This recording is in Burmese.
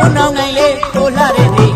ဘုံနောင်နိုင်လေထိုးလှတဲ့နေ့